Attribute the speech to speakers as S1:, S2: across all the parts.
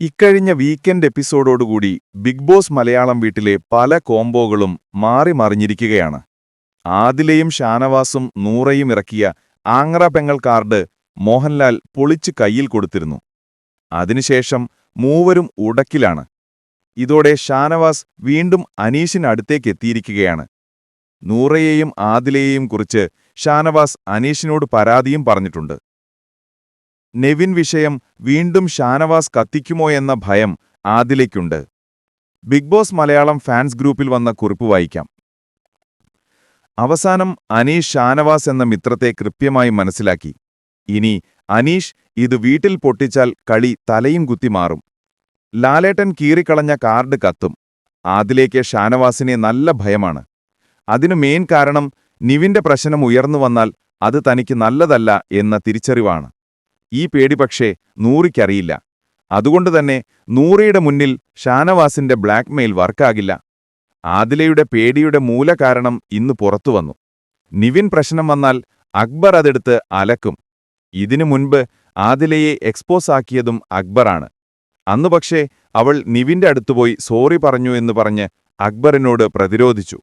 S1: ഇക്കഴിഞ്ഞ വീക്കെൻഡ് എപ്പിസോഡോടുകൂടി big boss Malayalam വീട്ടിലെ പല കോംബോകളും മാറി മറിഞ്ഞിരിക്കുകയാണ്. ആദിലയും ഷാനവാസും നൂറയും ഇറക്കിയ ആങ്ങറ പെങ്ങൾ കാർഡ് മോഹൻലാൽ പൊളിച്ച് കയ്യിൽ കൊടുത്തിരുന്നു. അതിനുശേഷം മൂവരും ഉടക്കിലാണ്. ഇതോടെ ഷാനവാസ് വീണ്ടും അനീഷിനടുത്തേക്കെത്തിയിരിക്കുകയാണ് നൂറയെയും ആദിലയെയും കുറിച്ച് ഷാനവാസ് അനീഷിനോട് പരാതിയും പറഞ്ഞിട്ടുണ്ട്. നെവിൻ വിഷയം വീണ്ടും ഷാനവാസ് കത്തിക്കുമോ എന്ന ഭയം ആദിലേക്കുണ്ട്. ബിഗ് ബോസ് മലയാളം ഫാൻസ് ഗ്രൂപ്പിൽ വന്ന കുറിപ്പ് വായിക്കാം. അവസാനം അനീഷ് ഷാനവാസ് എന്ന മിത്രത്തെ കൃത്യമായി മനസ്സിലാക്കി. ഇനി അനീഷ് ഇത് വീട്ടിൽ പൊട്ടിച്ചാൽ കളി തലയും കുത്തി മാറും. ലാലേട്ടൻ കീറിക്കളഞ്ഞ കാർഡ് കത്തും. ആദിലേക്ക് ഷാനവാസിനെ നല്ല ഭയമാണ്. അതിനു മെയിൻ കാരണം നിവിന്റെ പ്രശ്നം ഉയർന്നു വന്നാൽ അത് തനിക്ക് നല്ലതല്ല എന്ന തിരിച്ചറിവാണ്. ഈ പേടി പക്ഷേ നൂറിക്കറിയില്ല. അതുകൊണ്ടുതന്നെ നൂറിയുടെ മുന്നിൽ ഷാനവാസിന്റെ ബ്ലാക്ക് ബ്ലാക്ക്മെയിൽ വർക്കാകില്ല. ആദിലയുടെ പേടിയുടെ മൂലകാരണം ഇന്ന് പുറത്തുവന്നു നിവിൻ പ്രശ്നം വന്നാൽ അക്ബർ അതെടുത്ത് അലക്കും. ഇതിനു മുൻപ് ആദിലയെ എക്സ്പോസ് ആക്കിയതും അക്ബറാണ്. അന്നു പക്ഷേ അവൾ നിവിന്റെ അടുത്തുപോയി സോറി പറഞ്ഞു എന്ന് പറഞ്ഞ് അക്ബറിനോട് പ്രതിരോധിച്ചു.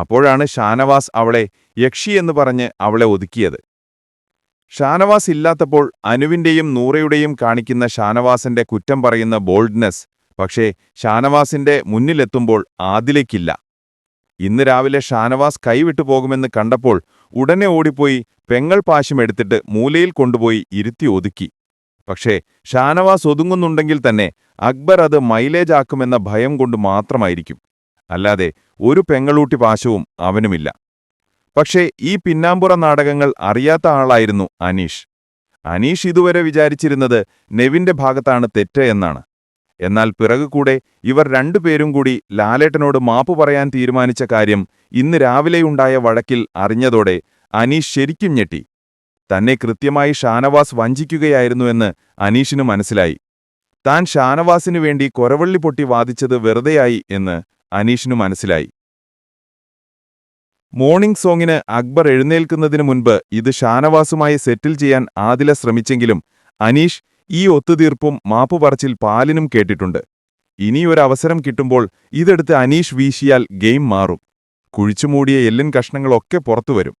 S1: അപ്പോഴാണ് ഷാനവാസ് അവളെ യക്ഷി എന്ന് പറഞ്ഞ് അവളെ ഒതുക്കിയത്. ഷാനവാസ് ഇല്ലാത്തപ്പോൾ അനുവിന്റെയും നൂറയുടെയും കാണിക്കുന്ന ഷാനവാസിന്റെ കുറ്റം പറയുന്ന ബോൾഡ്നെസ് പക്ഷേ ഷാനവാസിന്റെ മുന്നിലെത്തുമ്പോൾ ആദിലേക്കില്ല. ഇന്ന് രാവിലെ ഷാനവാസ് കൈവിട്ടു പോകുമെന്ന് കണ്ടപ്പോൾ ഉടനെ ഓടിപ്പോയി പെങ്ങൾ പാശം എടുത്തിട്ട് മൂലയിൽ കൊണ്ടുപോയി ഇരുത്തി ഒതുക്കി. പക്ഷേ ഷാനവാസ് ഒതുങ്ങുന്നുണ്ടെങ്കിൽ തന്നെ അക്ബർ അത് മൈലേജ് ആക്കുമെന്ന ഭയം കൊണ്ട് മാത്രമായിരിക്കും. അല്ലാതെ ഒരു പെങ്ങളൂട്ടി പാശവും അവനുമില്ല. പക്ഷേ ഈ പിന്നാമ്പുറ നാടകങ്ങൾ അറിയാത്ത ആളായിരുന്നു അനീഷ്. അനീഷ് ഇതുവരെ വിചാരിച്ചിരുന്നത് നെവിന്റെ ഭാഗത്താണ് തെറ്റ് എന്നാണ്. എന്നാൽ പിറകുകൂടെ ഇവർ രണ്ടുപേരും കൂടി ലാലേട്ടനോട് മാപ്പ് പറയാൻ തീരുമാനിച്ച കാര്യം ഇന്ന് രാവിലെയുണ്ടായ വഴക്കിൽ അറിഞ്ഞതോടെ അനീഷ് ശരിക്കും ഞെട്ടി. തന്നെ കൃത്യമായി ഷാനവാസ് വഞ്ചിക്കുകയായിരുന്നുവെന്ന് അനീഷിനു മനസ്സിലായി. താൻ ഷാനവാസിനു വേണ്ടി കൊരവള്ളി പൊട്ടി വാദിച്ചത് വെറുതെയായി എന്ന് അനീഷിനു മനസ്സിലായി. മോർണിംഗ് സോങ്ങിന് അക്ബർ എഴുന്നേൽക്കുന്നതിനു മുൻപ് ഇത് ഷാനവാസുമായി സെറ്റിൽ ചെയ്യാൻ ആദില ശ്രമിച്ചെങ്കിലും അനീഷ് ഈ ഒത്തുതീർപ്പും മാപ്പുപറച്ചിൽ പാലിനും കേട്ടിട്ടുണ്ട്. ഇനിയൊരവസരം കിട്ടുമ്പോൾ ഇതെടുത്ത് അനീഷ് വീശിയാൽ ഗെയിം മാറും. കുഴിച്ചുമൂടിയ എല്ലിൻ കഷ്ണങ്ങളൊക്കെ പുറത്തുവരും.